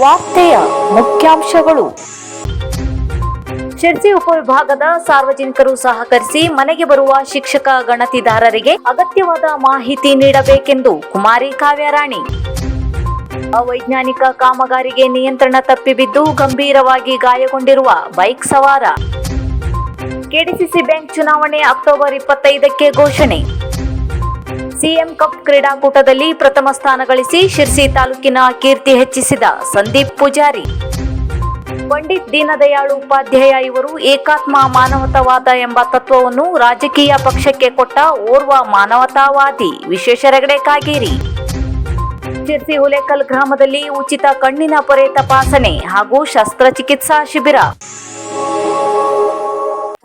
ವಾರ್ತೆಯ ಮುಖ್ಯಾಂಶಗಳು. ಶಿರ್ಸಿ ಉಪವಿಭಾಗದ ಸಾರ್ವಜನಿಕರು ಸಹಕರಿಸಿ ಮನೆಗೆ ಬರುವ ಶಿಕ್ಷಕ ಗಣತಿದಾರರಿಗೆ ಅಗತ್ಯವಾದ ಮಾಹಿತಿ ನೀಡಬೇಕೆಂದು ಕುಮಾರಿ ಕಾವ್ಯರಾಣಿ. ಅವೈಜ್ಞಾನಿಕ ಕಾಮಗಾರಿಗೆ ನಿಯಂತ್ರಣ ತಪ್ಪಿಬಿದ್ದು ಗಂಭೀರವಾಗಿ ಗಾಯಗೊಂಡಿರುವ ಬೈಕ್ ಸವಾರ. ಕೆಡಿಸಿಸಿ ಬ್ಯಾಂಕ್ ಚುನಾವಣೆ ಅಕ್ಟೋಬರ್ ಇಪ್ಪತ್ತೈದಕ್ಕೆ ಘೋಷಣೆ. ಸಿಎಂ ಕಪ್ ಕ್ರೀಡಾಕೂಟದಲ್ಲಿ ಪ್ರಥಮ ಸ್ಥಾನ ಗಳಿಸಿ ಶಿರ್ಸಿ ತಾಲೂಕಿನ ಕೀರ್ತಿ ಹೆಚ್ಚಿಸಿದ ಸಂದೀಪ್ ಪೂಜಾರಿ. ಪಂಡಿತ್ ದೀನದಯಾಳು ಉಪಾಧ್ಯಾಯ ಇವರು ಏಕಾತ್ಮ ಮಾನವತಾವಾದ ಎಂಬ ತತ್ವವನ್ನು ರಾಜಕೀಯ ಪಕ್ಷಕ್ಕೆ ಕೊಟ್ಟ ಓರ್ವ ಮಾನವತಾವಾದಿ. ವಿಶೇಷ ರಗಡೆ ಕಾಗೇರಿ. ಶಿರ್ಸಿ ಹುಲೇಕಲ್ ಗ್ರಾಮದಲ್ಲಿ ಉಚಿತ ಕಣ್ಣಿನ ಪೊರೆ ತಪಾಸಣೆ ಹಾಗೂ ಶಸ್ತ್ರಚಿಕಿತ್ಸಾ ಶಿಬಿರ.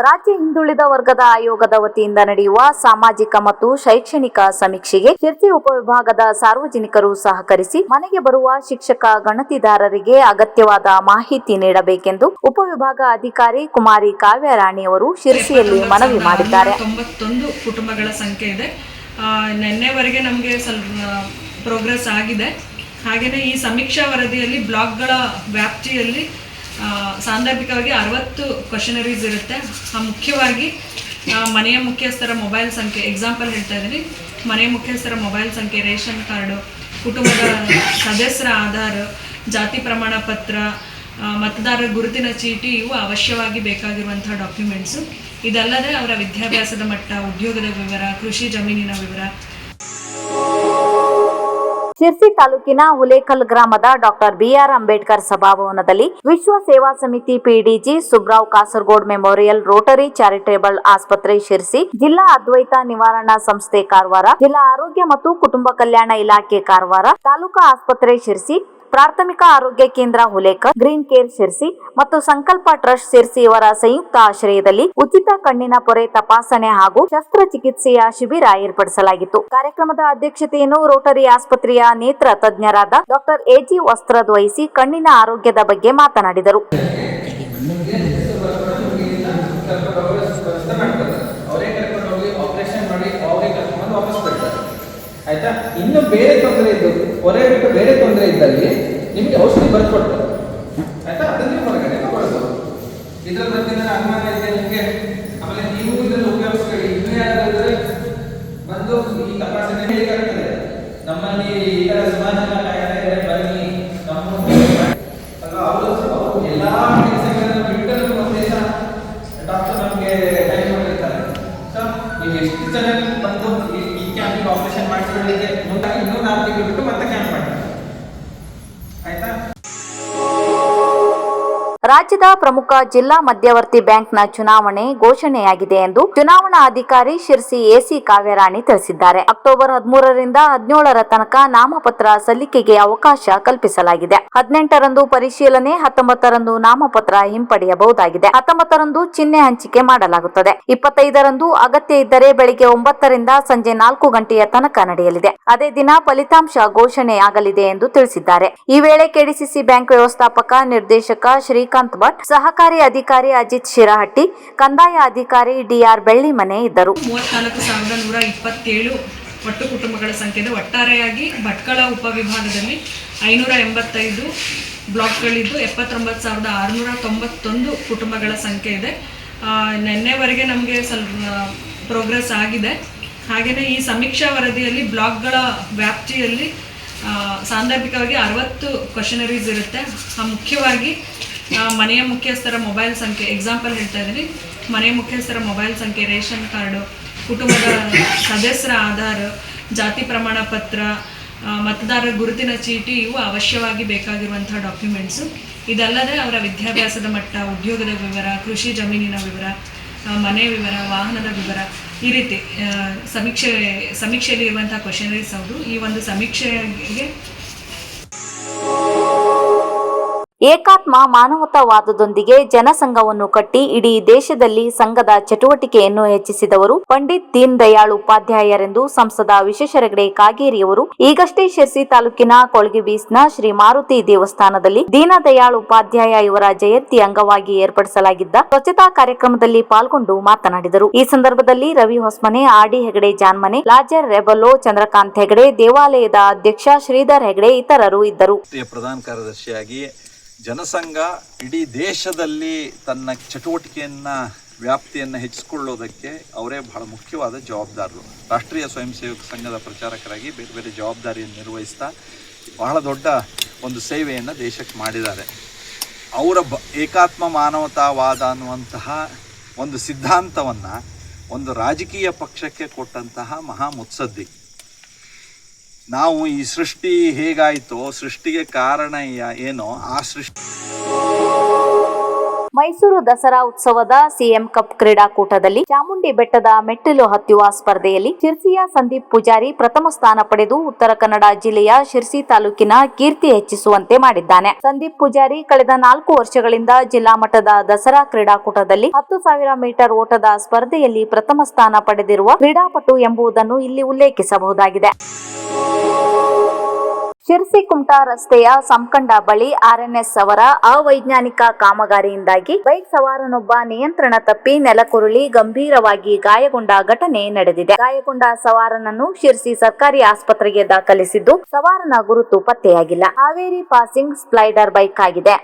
ರಾಜ್ಯ ಹಿಂದುಳಿದ ವರ್ಗದ ಆಯೋಗದ ವತಿಯಿಂದ ನಡೆಯುವ ಸಾಮಾಜಿಕ ಮತ್ತು ಶೈಕ್ಷಣಿಕ ಸಮೀಕ್ಷೆಗೆ ಶಿರ್ಸಿ ಉಪವಿಭಾಗದ ಸಾರ್ವಜನಿಕರು ಸಹಕರಿಸಿ ಮನೆಗೆ ಬರುವ ಶಿಕ್ಷಕ, ಗಣತಿದಾರರಿಗೆ ಅಗತ್ಯವಾದ ಮಾಹಿತಿ ನೀಡಬೇಕೆಂದು ಉಪವಿಭಾಗ ಅಧಿಕಾರಿ ಕುಮಾರಿ ಕಾವ್ಯರಾಣಿಯವರು ಶಿರ್ಸಿಯಲ್ಲಿ ಮನವಿ ಮಾಡಿದ್ದಾರೆ. ತೊಂಬತ್ತೊಂದು ಕುಟುಂಬಗಳ ಸಂಖ್ಯೆ ಇದೆ. ನಿನ್ನೆವರೆಗೆ ನಮಗೆ ಸ್ವಲ್ಪ ಪ್ರೋಗ್ರೆಸ್ ಆಗಿದೆ. ಹಾಗೆಯೇ ಈ ಸಮೀಕ್ಷಾ ವರದಿಯಲ್ಲಿ, ಬ್ಲಾಕ್ಗಳ ವ್ಯಾಪ್ತಿಯಲ್ಲಿ ಸಾಂದರ್ಭಿಕವಾಗಿ ಅರವತ್ತು ಕ್ವಶನರೀಸ್ ಇರುತ್ತೆ. ಆ, ಮುಖ್ಯವಾಗಿ ಮನೆಯ ಮುಖ್ಯಸ್ಥರ ಮೊಬೈಲ್ ಸಂಖ್ಯೆ ಎಕ್ಸಾಂಪಲ್ ಹೇಳ್ತಾ ಇದ್ದೀನಿ. ಮನೆಯ ಮುಖ್ಯಸ್ಥರ ಮೊಬೈಲ್ ಸಂಖ್ಯೆ, ರೇಷನ್ ಕಾರ್ಡು, ಕುಟುಂಬದ ಸದಸ್ಯರ ಆಧಾರ್, ಜಾತಿ ಪ್ರಮಾಣ ಪತ್ರ ಮತದಾರರ ಗುರುತಿನ ಚೀಟಿ, ಇವು ಅವಶ್ಯವಾಗಿ ಬೇಕಾಗಿರುವಂತಹ ಡಾಕ್ಯುಮೆಂಟ್ಸು ಇದಲ್ಲದೆ ಅವರ ವಿದ್ಯಾಭ್ಯಾಸದ ಮಟ್ಟ, ಉದ್ಯೋಗದ ವಿವರ, ಕೃಷಿ ಜಮೀನಿನ ವಿವರ ಶಿರ್ಸಿ ತಾಲೂಕಿನ ಹುಲೇಕಲ್ ಗ್ರಾಮದ doctor B R Ambedkar ಸಭಾಭವನದಲ್ಲಿ Vishwa Seva Samiti PDG Subrao Kasaragod memorial rotary charitable ಆಸ್ಪತ್ರೆ ಶಿರ್ಸಿ ಜಿಲ್ಲಾ ಅದ್ವೈತ ನಿವಾರಣಾ ಸಂಸ್ಥೆ ಕಾರವಾರ, ಜಿಲ್ಲಾ ಆರೋಗ್ಯ ಮತ್ತು ಕುಟುಂಬ ಕಲ್ಯಾಣ ಇಲಾಖೆ ಕಾರವಾರ, ತಾಲೂಕಾ ಆಸ್ಪತ್ರೆ ಶಿರ್ಸಿ ಪ್ರಾಥಮಿಕ ಆರೋಗ್ಯ ಕೇಂದ್ರ ಹುಲೇಕರ್, ಗ್ರೀನ್ ಕೇರ್ ಶಿರ್ಸಿ ಮತ್ತು ಸಂಕಲ್ಪ ಟ್ರಸ್ಟ್ ಶಿರ್ಸಿ ಇವರ ಸಂಯುಕ್ತ ಆಶ್ರಯದಲ್ಲಿ ಉಚಿತ ಕಣ್ಣಿನ ಪೊರೆ ತಪಾಸಣೆ ಹಾಗೂ ಶಸ್ತ್ರಚಿಕಿತ್ಸೆಯ ಶಿಬಿರ ಏರ್ಪಡಿಸಲಾಗಿತ್ತು. ಕಾರ್ಯಕ್ರಮದ ಅಧ್ಯಕ್ಷತೆಯನ್ನು ರೋಟರಿ ಆಸ್ಪತ್ರೆಯ ನೇತ್ರ ತಜ್ಞರಾದ ಡಾಕ್ಟರ್ ಎಜಿ ವಸ್ತ್ರದ್ ವಹಿಸಿ ಕಣ್ಣಿನ ಆರೋಗ್ಯದ ಬಗ್ಗೆ ಮಾತನಾಡಿದರು ಅವರೇ ಕರ್ಕೊಂಡು ಹೋಗಿ ಆಪರೇಷನ್ ಮಾಡಿ ಅವರೇ ಕರ್ಕೊಂಡು ವಾಪಸ್ ಬರ್ತಾರೆ ಆಯ್ತಾ? ಇನ್ನು ಬೇರೆ ತೊಂದರೆ ಇದ್ದು, ಹೊರೆ ಬಿಟ್ಟು ಬೇರೆ ತೊಂದರೆ ಇದ್ದಲ್ಲಿ ನಿಮಗೆ ಔಷಧಿ ಬರ್ಕೊಡ್ತಾರೆ ಆಯ್ತಾ? ಅದನ್ನೇ ಹೊರಗಡೆ ತಗೊಳ್ಬೋದು ಇದರ ಬಗ್ಗೆ ನನ್ನ ಅನುಮಾನ ಇದೆ ನಿಮಗೆ? ಆಮೇಲೆ ನೀವು ಇದನ್ನ ಉಪಯೋಗಿಸ್ಕೊಳ್ಳಿ. ಇನ್ನೂ ಯಾರಾದ್ರೆ ಬಂದು ಈ ತಪಾಸಣೆ ಹೇಗಾಗ್ತದೆ? ನಮ್ಮಲ್ಲಿ ಈ ಥರ ಸುಮಾರು ಜನ ಬನ್ನಿ. ನಮ್ಮ ಅವರು ಅವರು ಎಲ್ಲಾ ಕೆಲಸಗಳನ್ನು ಬಿಟ್ಟು ಒಂದೇ ದಿವಸ ಡಾಕ್ಟರ್ ನಮಗೆ ಟೈಮ್ ಮಾಡಿರ್ತಾರೆ ಸೊ ನೀವು ಎಷ್ಟು ಜನ ಬಂದು ಕ್ಯಾಂಪಿಗೆ ಆಪರೇಷನ್ ಮಾಡಿಸ್ಕೊಳ್ಳಿಕ್ಕೆ ಮುಂದಾಗಿ ಇನ್ನೂ ನಾಲ್ಕು ತಿಂಗಳು ಬಿಟ್ಟು ಮತ್ತೆ ಕ್ಯಾನ್ ಮಾಡ್ತಾರೆ ರಾಜ್ಯದ ಪ್ರಮುಖ ಜಿಲ್ಲಾ ಮಧ್ಯವರ್ತಿ ಬ್ಯಾಂಕ್ನ ಚುನಾವಣೆ ಘೋಷಣೆಯಾಗಿದೆ ಎಂದು ಚುನಾವಣಾ ಅಧಿಕಾರಿ ಶಿರ್ಸಿ ಎಸಿ ಕಾವ್ಯರಾಣಿ ತಿಳಿಸಿದ್ದಾರೆ. ಅಕ್ಟೋಬರ್ ಹದಿಮೂರರಿಂದ ಹದಿನೇಳರ ತನಕ ನಾಮಪತ್ರ ಸಲ್ಲಿಕೆಗೆ ಅವಕಾಶ ಕಲ್ಪಿಸಲಾಗಿದೆ. ಹದಿನೆಂಟರಂದು ಪರಿಶೀಲನೆ, ಹತ್ತೊಂಬತ್ತರಂದು ನಾಮಪತ್ರ ಹಿಂಪಡೆಯಬಹುದಾಗಿದೆ. ಹತ್ತೊಂಬತ್ತರಂದು ಚಿಹ್ನೆ ಹಂಚಿಕೆ ಮಾಡಲಾಗುತ್ತದೆ. ಇಪ್ಪತ್ತೈದರಂದು ಅಗತ್ಯ ಇದ್ದರೆ ಬೆಳಿಗ್ಗೆ ಒಂಬತ್ತರಿಂದ ಸಂಜೆ ನಾಲ್ಕು ಗಂಟೆಯ ತನಕ ನಡೆಯಲಿದೆ. ಅದೇ ದಿನ ಫಲಿತಾಂಶ ಘೋಷಣೆಯಾಗಲಿದೆ ಎಂದು ತಿಳಿಸಿದ್ದಾರೆ. ಈ ವೇಳೆ ಕೆಡಿಸಿಸಿ ಬ್ಯಾಂಕ್ ವ್ಯವಸ್ಥಾಪಕ ನಿರ್ದೇಶಕ ಶ್ರೀಕಾಂತ್ ಭಟ್, ಸಹಕಾರಿ ಅಧಿಕಾರಿ ಅಜಿತ್ ಶಿರಹಟ್ಟಿ, ಕಂದಾಯ ಅಧಿಕಾರಿ ಡಿಆರ್ ಬೆಳ್ಳಿಮನೆ ಇದ್ದರು. ಸಾವಿರದ ಇಪ್ಪತ್ತೇಳು ಒಟ್ಟು ಕುಟುಂಬಗಳ ಸಂಖ್ಯೆ ಇದೆ ಒಟ್ಟಾರೆಯಾಗಿ ಭಟ್ಕಳ ಉಪವಿಭಾಗದಲ್ಲಿ ಐನೂರ ಎಂಬತ್ತೈದು ಬ್ಲಾಕ್ಗಳಿದ್ದು ಎಪ್ಪತ್ತೊಂಬತ್ತು ಸಾವಿರದ ಆರುನೂರ ತೊಂಬತ್ತೊಂದು ಕುಟುಂಬಗಳ ಸಂಖ್ಯೆ ಇದೆ ನಿನ್ನೆವರೆಗೆ ನಮಗೆ ಸ್ವಲ್ಪ ಪ್ರೋಗ್ರೆಸ್ ಆಗಿದೆ. ಹಾಗೆಯೇ ಈ ಸಮೀಕ್ಷಾ ವರದಿಯಲ್ಲಿ ಬ್ಲಾಕ್ಗಳ ವ್ಯಾಪ್ತಿಯಲ್ಲಿ ಸಾಂದರ್ಭಿಕವಾಗಿ ಅರವತ್ತು ಕ್ವಶನರೀಸ್ ಇರುತ್ತೆ. ಆ, ಮುಖ್ಯವಾಗಿ ಮನೆಯ ಮುಖ್ಯಸ್ಥರ ಮೊಬೈಲ್ ಸಂಖ್ಯೆ ಎಕ್ಸಾಂಪಲ್ ಹೇಳ್ತಾ ಇದ್ದೀನಿ. ಮನೆಯ ಮುಖ್ಯಸ್ಥರ ಮೊಬೈಲ್ ಸಂಖ್ಯೆ, ರೇಷನ್ ಕಾರ್ಡು, ಕುಟುಂಬದ ಸದಸ್ಯರ ಆಧಾರ್, ಜಾತಿ ಪ್ರಮಾಣ ಪತ್ರ ಮತದಾರರ ಗುರುತಿನ ಚೀಟಿ, ಇವು ಅವಶ್ಯವಾಗಿ ಬೇಕಾಗಿರುವಂತಹ ಡಾಕ್ಯುಮೆಂಟ್ಸು. ಇದಲ್ಲದೆ ಅವರ ವಿದ್ಯಾಭ್ಯಾಸದ ಮಟ್ಟ, ಉದ್ಯೋಗದ ವಿವರ, ಕೃಷಿ ಜಮೀನಿನ ವಿವರ ಮನೆ ವಿವರ, ವಾಹನದ ವಿವರ, ಈ ರೀತಿ ಸಮೀಕ್ಷೆ, ಸಮೀಕ್ಷೆಯಲ್ಲಿ ಇರುವಂತಹ ಕ್ವಶನರೀಸ್ ಅವರು ಈ ಒಂದು ಸಮೀಕ್ಷೆಗೆ ಏಕಾತ್ಮ ಮಾನವತಾವಾದದೊಂದಿಗೆ ಜನಸಂಘವನ್ನು ಕಟ್ಟಿ ಇಡೀ ದೇಶದಲ್ಲಿ ಸಂಘದ ಚಟುವಟಿಕೆಯನ್ನು ಹೆಚ್ಚಿಸಿದವರು. ಪಂಡಿತ್ ದೀನ್ ದಯಾಳ್ ಉಪಾಧ್ಯಾಯರೆಂದು ಸಂಸದ ವಿಶ್ವೇಶ್ವರಗಡೆ ಕಾಗೇರಿಯವರು ಈಗಷ್ಟೇ ಶಿರ್ಸಿ ತಾಲೂಕಿನ ಕೊಳಗಿಬೀಸ್ನ ಶ್ರೀ ಮಾರುತಿ ದೇವಸ್ಥಾನದಲ್ಲಿ ದೀನದಯಾಳ್ ಉಪಾಧ್ಯಾಯ ಇವರ ಜಯಂತಿ ಅಂಗವಾಗಿ ಏರ್ಪಡಿಸಲಾಗಿದ್ದ ಸ್ವಚ್ಛತಾ ಕಾರ್ಯಕ್ರಮದಲ್ಲಿ ಪಾಲ್ಗೊಂಡು ಮಾತನಾಡಿದರು. ಈ ಸಂದರ್ಭದಲ್ಲಿ ರವಿ ಹೊಸ್ಮನೆ ಆರ್ಡಿ ಹೆಗಡೆ ಜಾನ್ಮನೆ, ಲಾಜರ್ ರೆಬಲೋ, ಚಂದ್ರಕಾಂತ್ ಹೆಗಡೆ, ದೇವಾಲಯದ ಅಧ್ಯಕ್ಷ ಶ್ರೀಧರ್ ಹೆಗಡೆ ಇತರರು ಇದ್ದರು. ಜನಸಂಘ ಇಡೀ ದೇಶದಲ್ಲಿ ತನ್ನ ಚಟುವಟಿಕೆಯನ್ನು, ವ್ಯಾಪ್ತಿಯನ್ನು ಹೆಚ್ಚಿಸಿಕೊಳ್ಳೋದಕ್ಕೆ ಅವರೇ ಬಹಳ ಮುಖ್ಯವಾದ ಜವಾಬ್ದಾರರು. ರಾಷ್ಟ್ರೀಯ ಸ್ವಯಂ ಸೇವಕ ಸಂಘದ ಪ್ರಚಾರಕರಾಗಿ ಬೇರೆ ಬೇರೆ ಜವಾಬ್ದಾರಿಯನ್ನು ನಿರ್ವಹಿಸ್ತಾ ಬಹಳ ದೊಡ್ಡ ಒಂದು ಸೇವೆಯನ್ನು ದೇಶಕ್ಕೆ ಮಾಡಿದ್ದಾರೆ. ಅವರ ಬ, ಏಕಾತ್ಮ ಮಾನವತಾವಾದ ಅನ್ನುವಂತಹ ಒಂದು ಸಿದ್ಧಾಂತವನ್ನು ಒಂದು ರಾಜಕೀಯ ಪಕ್ಷಕ್ಕೆ ಕೊಟ್ಟಂತಹ ಮಹಾ ಮುತ್ಸದ್ದಿ. ನಾವು ಈ ಸೃಷ್ಟಿ ಹೇಗಾಯಿತು ಸೃಷ್ಟಿಗೆ ಕಾರಣ ಏನೋ ಆ ಸೃಷ್ಟಿ ಮೈಸೂರು ದಸರಾ ಉತ್ಸವದ ಸಿಎಂ ಕಪ್ ಕ್ರೀಡಾಕೂಟದಲ್ಲಿ ಚಾಮುಂಡಿ ಬೆಟ್ಟದ ಮೆಟ್ಟಿಲು ಹತ್ತುವ ಸ್ಪರ್ಧೆಯಲ್ಲಿ ಶಿರ್ಸಿಯ ಸಂದೀಪ್ ಪೂಜಾರಿ ಪ್ರಥಮ ಸ್ಥಾನ ಪಡೆದು ಉತ್ತರ ಕನ್ನಡ ಜಿಲ್ಲೆಯ ಶಿರ್ಸಿ ತಾಲೂಕಿನ ಕೀರ್ತಿ ಹೆಚ್ಚಿಸುವಂತೆ ಮಾಡಿದ್ದಾನೆ. ಸಂದೀಪ್ ಪೂಜಾರಿ ಕಳೆದ ನಾಲ್ಕು ವರ್ಷಗಳಿಂದ ಜಿಲ್ಲಾ ಮಟ್ಟದ ದಸರಾ ಕ್ರೀಡಾಕೂಟದಲ್ಲಿ ಹತ್ತು ಸಾವಿರ ಮೀಟರ್ ಓಟದ ಸ್ಪರ್ಧೆಯಲ್ಲಿ ಪ್ರಥಮ ಸ್ಥಾನ ಪಡೆದಿರುವ ಕ್ರೀಡಾಪಟು ಎಂಬುದನ್ನು ಇಲ್ಲಿ ಉಲ್ಲೇಖಿಸಬಹುದಾಗಿದೆ. ಶಿರ್ಸಿ ಕುಮಟಾ ರಸ್ತೆಯ ಸಂಕಂಡ ಬಳಿ ಆರ್ಎನ್ಎಸ್ ಅವರ ಅವೈಜ್ಞಾನಿಕ ಕಾಮಗಾರಿಯಿಂದಾಗಿ ಬೈಕ್ ಸವಾರನೊಬ್ಬ ನಿಯಂತ್ರಣ ತಪ್ಪಿ ನೆಲಕುರುಳಿ ಗಂಭೀರವಾಗಿ ಗಾಯಗೊಂಡ ಘಟನೆ ನಡೆದಿದೆ. ಗಾಯಗೊಂಡ ಸವಾರನನ್ನು ಶಿರ್ಸಿ ಸರ್ಕಾರಿ ಆಸ್ಪತ್ರೆಗೆ ದಾಖಲಿಸಿದ್ದು ಸವಾರನ ಗುರುತು ಪತ್ತೆಯಾಗಿಲ್ಲ. ಹಾವೇರಿ ಪಾಸಿಂಗ್ ಸ್ಪ್ಲೈಡರ್ ಬೈಕ್ ಆಗಿದೆ.